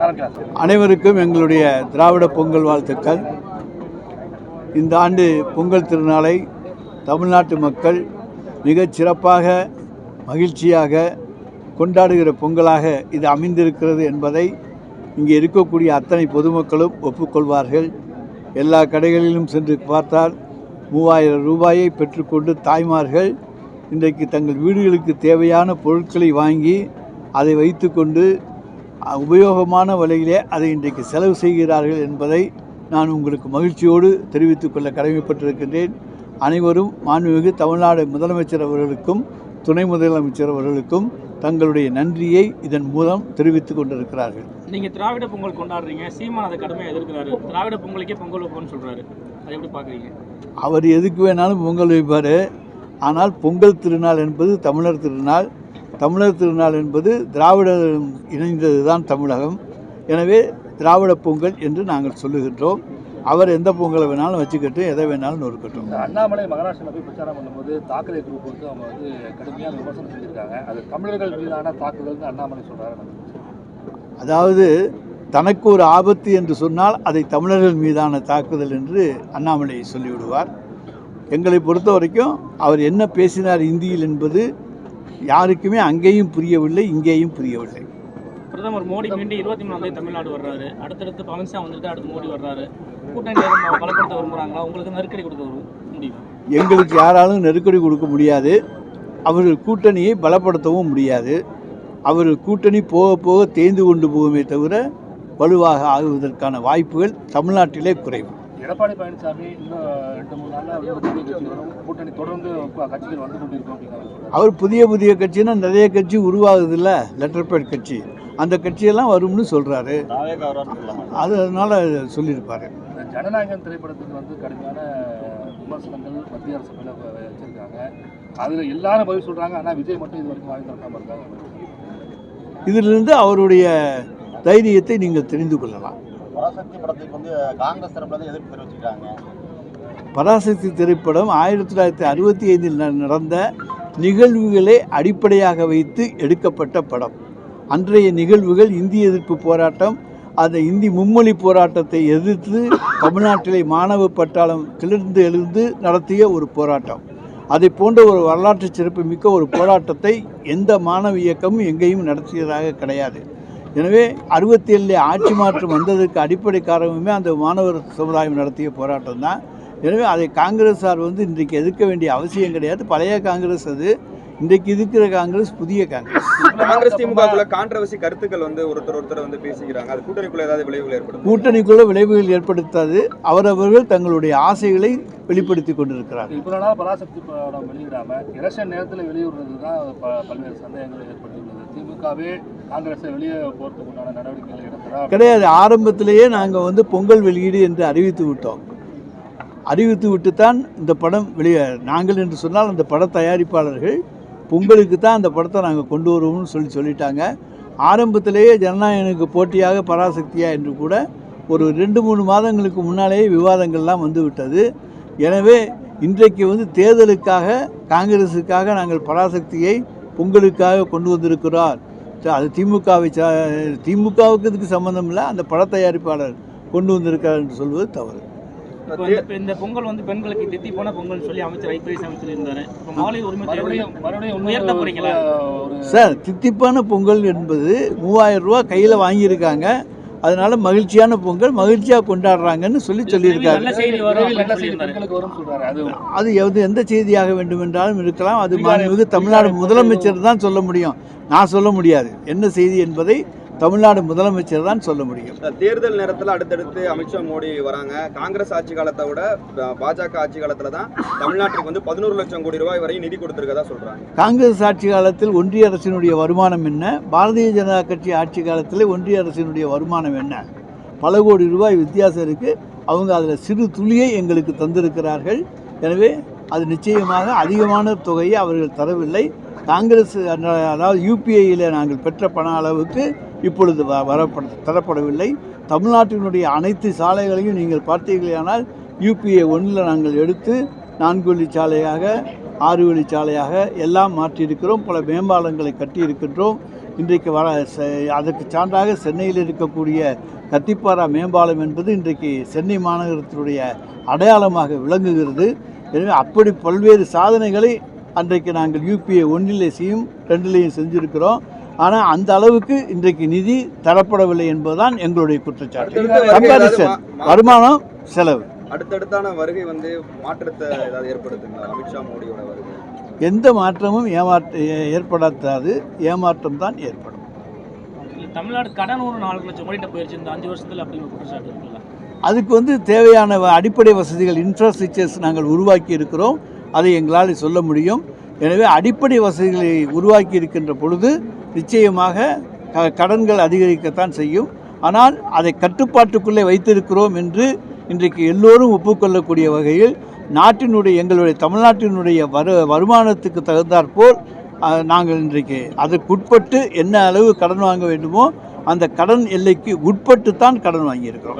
அனைவருக்கும் எங்களுடைய திராவிட பொங்கல் வாழ்த்துக்கள். இந்த ஆண்டு பொங்கல் திருநாளை தமிழ்நாட்டு மக்கள் மிகச் சிறப்பாக மகிழ்ச்சியாக கொண்டாடுகிற பொங்கலாக இது அமைந்திருக்கிறது என்பதை இங்கே இருக்கக்கூடிய அத்தனை பொதுமக்களும் ஒப்புக்கொள்வார்கள். எல்லா கடைகளிலும் சென்று பார்த்தால் மூவாயிரம் ரூபாயை பெற்றுக்கொண்டு தாய்மார்கள் இன்றைக்கு தங்கள் வீடுகளுக்கு தேவையான பொருட்களை வாங்கி அதை வைத்துக்கொண்டு உபயோகமான வழியிலே அதை இன்றைக்கு செலவு செய்கிறார்கள் என்பதை நான் உங்களுக்கு மகிழ்ச்சியோடு தெரிவித்துக் கொள்ள கடமைப்பட்டிருக்கின்றேன். அனைவரும் மாண்புமிகு தமிழ்நாடு முதலமைச்சர் அவர்களுக்கும் துணை முதலமைச்சர் அவர்களுக்கும் தங்களுடைய நன்றியை இதன் மூலம் தெரிவித்துக் கொண்டிருக்கிறார்கள். நீங்க திராவிட பொங்கல் கொண்டாடுறீங்க. சீமான் அதை கடுமையாக எதிர்க்கிறாரு. திராவிட பொங்கலுக்கே பொங்கல் வைப்போம்னு சொல்றாரு. அதை எப்படி பாக்குறீங்க? அவர் எதுக்கு வேணாலும் பொங்கல் வைப்பார். ஆனால் பொங்கல் திருநாள் என்பது தமிழர் திருநாள். தமிழர் திருநாள் என்பது திராவிட இணைந்தது தான் தமிழகம். எனவே திராவிட பொங்கல் என்று நாங்கள் சொல்லுகின்றோம். அவர் எந்த பொங்கலை வேணாலும் வச்சுக்கட்டும் எதை வேணாலும் நொறுக்கட்டும். அண்ணாமலை மகாராஷ்டிரா போய் பிரச்சாரம் பண்ணும்போது தாக்கரே குரூப் வந்து அவங்க வந்து கடுமையாக விமர்சனம் செஞ்சிருக்காங்க. அது தமிழர்கள் மீதான தாக்குதல்னு அண்ணாமலை சொல்றாரு. அதாவது தனக்கு ஒரு ஆபத்து என்று சொன்னால் அதை தமிழர்கள் மீதான தாக்குதல் என்று அண்ணாமலை சொல்லிவிடுவார். எங்களை பொறுத்த வரைக்கும் அவர் என்ன பேசினார் இந்தியில் என்பது யாருக்குமே அங்கேயும் புரியவில்லை இங்கேயும் புரியவில்லை. பிரதமர் மோடி மீண்டும் இருபத்தி மூணாம் தேதி தமிழ்நாடு வர்றாரு. அடுத்தடுத்து பழனிசாமி வந்திருக்கு அடுத்து மோடி வர்றாரு. கூட்டணி பலப்படுத்த விரும்புறாங்களா? உங்களுக்கு நெருக்கடி கொடுக்க முடியுமா? எங்களுக்கு யாராலும் நெருக்கடி கொடுக்க முடியாது. அவர்கள் கூட்டணியை பலப்படுத்தவும் முடியாது. அவர்கள் கூட்டணி போக போக தேய்ந்து கொண்டு போகுமே தவிர வலுவாக ஆகுவதற்கான வாய்ப்புகள் தமிழ்நாட்டிலே குறைவு. எடப்பாடி பழனிசாமி இன்னும் ரெண்டு மூணு நாள்ல வந்து புதிய கட்சி வரும். கூட்டணி தொடர்ந்து கட்சிகள் வந்து கொண்டிருக்கும் அவர் புதிய புதிய கட்சினா நிறைய கட்சி உருவாகுதுல்ல? லெட்டர் பேட் கட்சி. அந்த கட்சியெல்லாம் வரும்னு சொல்கிறாரு அது அதனால் சொல்லியிருப்பாரு. இந்த ஜனநாயகன் திரைப்படத்துக்கு வந்து கடுமையான விமர்சனங்கள் மத்திய அரசு மேல வச்சிருக்காங்க. அதுல எல்லாரும் பதில் சொல்றாங்க. ஆனா விஜய் மட்டும் இது வரைக்கும் வாங்கி திறக்காம இருக்காங்க இதிலிருந்து அவருடைய தைரியத்தை நீங்கள் தெரிந்து கொள்ளலாம். பராசக்தி படத்துக்கு வந்து காங்கிரஸ் தரப்புல எதிர்ப்பு தெரிவிச்சிருக்காங்க. பராசக்தி திரைப்படம் ஆயிரத்தி தொள்ளாயிரத்தி அறுபத்தி ஐந்தில் நடந்த நிகழ்வுகளை அடிப்படையாக வைத்து எடுக்கப்பட்ட படம். அன்றைய நிகழ்வுகள் இந்திய எதிர்ப்பு போராட்டம் அந்த இந்தி மும்மொழி போராட்டத்தை எதிர்த்து தமிழ்நாட்டிலே மாணவ பட்டாளம் கிளர்ந்து எழுந்து நடத்திய ஒரு போராட்டம். அதை போன்ற ஒரு வரலாற்று சிறப்புமிக்க ஒரு போராட்டத்தை எந்த மாணவ இயக்கமும் எங்கேயும் நடத்தியதாக கிடையாது. எனவே அறுபத்தி ஏழில் ஆட்சி மாற்றம் வந்ததற்கு அடிப்படை காரணமே அந்த மாணவர் சமுதாயம் நடத்திய போராட்டம் தான். எனவே அதை காங்கிரஸார் வந்து இன்றைக்கு எதிர்க்க வேண்டிய அவசியம் கிடையாது. பழைய காங்கிரஸ் அது. இன்றைக்கு இருக்கிற காங்கிரஸ் புதிய காங்கிரஸ். காங்கிரஸ் திமுகக்குள்ள கான்ட்ரவர்சி கருத்துக்கள் வந்து ஒருத்தர் ஒருத்தர் வந்து பேசிக்கிறாங்க அது கூட்டணிக்குள்ள ஏதாவது விளைவுகள் ஏற்படும் கூட்டணிக்குள்ள விளைவுகள் ஏற்படுத்தாது. அவரவர்கள் தங்களுடைய ஆசைகளை வெளிப்படுத்தி கொண்டிருக்கிறார்கள். இவ்வளவு நாள் பராசக்தி படம் வெளியிடாம எலெக்ஷன் நேரத்தில் வெளியிடுறது தான் ப- பல்வேறு சந்தேகங்கள் ஏற்பட்டுள்ளது திமுகவே கிடையாது. ஆரம்பத்திலேயே நாங்கள் வந்து பொங்கல் வெளியீடு என்று அறிவித்து விட்டோம். அறிவித்து விட்டு தான் இந்த படம் வெளியே நாங்கள் என்று சொன்னால் அந்த பட தயாரிப்பாளர்கள் பொங்கலுக்கு தான் அந்த படத்தை நாங்கள் கொண்டு வருவோம்னு சொல்லி சொல்லிட்டாங்க. ஆரம்பத்திலேயே ஜனநாயகனுக்கு போட்டியாக பராசக்தியா என்று கூட ஒரு ரெண்டு மூணு மாதங்களுக்கு முன்னாலேயே விவாதங்கள்லாம் வந்து விட்டது. எனவே இன்றைக்கு வந்து தேர்தலுக்காக காங்கிரஸுக்காக நாங்கள் பராசக்தியை பொங்கலுக்காக கொண்டு வந்திருக்கிறார் அது திமுகவை ச- திமுகவுக்கு இதுக்கு சம்மந்தம் இல்லை அந்த பட தயாரிப்பாளர் கொண்டு வந்திருக்கார் என்று சொல்வது தவறு. இந்த- பொங்கல் வந்து பெண்களுக்கு தித்தி போன பொங்கல் சொல்லி அமைச்சர் ஐபிஎஸ் அமைச்சர் இருந்தாரு. சார் தித்திப்பான பொங்கல் என்பது மூவாயிரம் ரூபா கையில் வாங்கியிருக்காங்க. அதனால மகிழ்ச்சியான பொங்கல் மகிழ்ச்சியாக கொண்டாடுறாங்கன்னு சொல்லி சொல்லியிருக்காரு. அது அது எது எந்த செய்தியாக வேண்டும் என்றாலும் இருக்கலாம். அது மாண்புமிகு தமிழ்நாடு முதலமைச்சர் தான் சொல்ல முடியும். நான் சொல்ல முடியாது. என்ன செய்தி என்பதை தமிழ்நாடு முதலமைச்சர் தான் சொல்ல முடியும். தேர்தல் நேரத்துல அடுத்தடுத்து அமித்ஷா மோடி வராங்க. காங்கிரஸ் ஆட்சி காலத்தை விட பாஜக ஆட்சி காலத்துல தான் தமிழ்நாட்டுக்கு வந்து பதினோரு லட்சம் கோடி ரூபாய் வரை நிதி கொடுத்திருக்கதா சொல்றாங்க. காங்கிரஸ் ஆட்சி காலத்தில் ஒன்றிய அரசினுடைய வருமானம் என்ன? பாரதிய ஜனதா கட்சி ஆட்சி காலத்தில் ஒன்றிய அரசினுடைய வருமானம் என்ன? பல கோடி ரூபாய் வித்தியாசம் இருக்குது அவங்க அதில் சிறு துளியை எங்களுக்கு தந்திருக்கிறார்கள். எனவே அது நிச்சயமாக அதிகமான தொகையை அவர்கள் தரவில்லை. காங்கிரஸ் அதாவது யூபிஐயில் நாங்கள் பெற்ற பண அளவுக்கு இப்பொழுது வ- வரப்பட தரப்படவில்லை. தமிழ்நாட்டினுடைய அனைத்து சாலைகளையும் நீங்கள் பார்த்தீர்களானால் யூபிஏ ஒன்றில் நாங்கள் எடுத்து நான்கு வழிச்சாலையாக ஆறு வழிச்சாலையாக எல்லாம் மாற்றியிருக்கிறோம். பல மேம்பாலங்களை கட்டியிருக்கின்றோம். இன்றைக்கு வர அதற்கு சான்றாக சென்னையில் இருக்கக்கூடிய கத்திப்பாரா மேம்பாலம் என்பது இன்றைக்கு சென்னை மாநகரத்தினுடைய அடையாளமாக விளங்குகிறது. எனவே அப்படி பல்வேறு சாதனைகளை அன்றைக்கு நாங்கள் யூபிஏ ஒன்றிலே செய்யும் ரெண்டுலேயும் செஞ்சுருக்கிறோம். ஆனால் அந்த அளவுக்கு இன்றைக்கு நிதி தரப்படவில்லை என்பதுதான் எங்களுடைய குற்றச்சாட்டு. கம்பாரிசன் வருமானம் செலவு. அடுத்தடுத்தான வருகை வந்து மாற்றத்தை ஏதாவது ஏற்படுத்துங்களா? அமித்ஷா மோடியோட வருகை. எந்த மாற்றமும் ஏமாற்ற ஏற்படாது ஏமாற்றம் தான் ஏற்படும். தமிழ்நாடு கடன் ஒரு நாலு லட்சம் கோடிட்ட போயிருச்சு. இந்த அஞ்சு வருஷத்துல அப்படிங்கிற குற்றச்சாட்டு இருக்குல்ல? அதுக்கு வந்து தேவையான அடிப்படை வசதிகள் இன்ஃப்ராஸ்ட்ரக்சர்ஸ் நாங்கள் உருவாக்கி இருக்கிறோம். அதை எங்களால் சொல்ல முடியும். எனவே அடிப்படை வசதிகளை உருவாக்கி இருக்கின்ற பொழுது நிச்சயமாக க- கடன்கள் அதிகரிக்கத்தான் செய்யும். ஆனால் அதை கட்டுப்பாட்டுக்குள்ளே வைத்திருக்கிறோம் என்று இன்றைக்கு எல்லோரும் ஒப்புக்கொள்ளக்கூடிய வகையில் நாட்டினுடைய எங்களுடைய தமிழ்நாட்டினுடைய வரு வருமானத்துக்கு தகுந்தாற்போல் நாங்கள் இன்றைக்கு அதற்குட்பட்டு என்ன அளவு கடன் வாங்க வேண்டுமோ அந்த கடன் எல்லைக்கு உட்பட்டு தான் கடன் வாங்கியிருக்கிறோம்.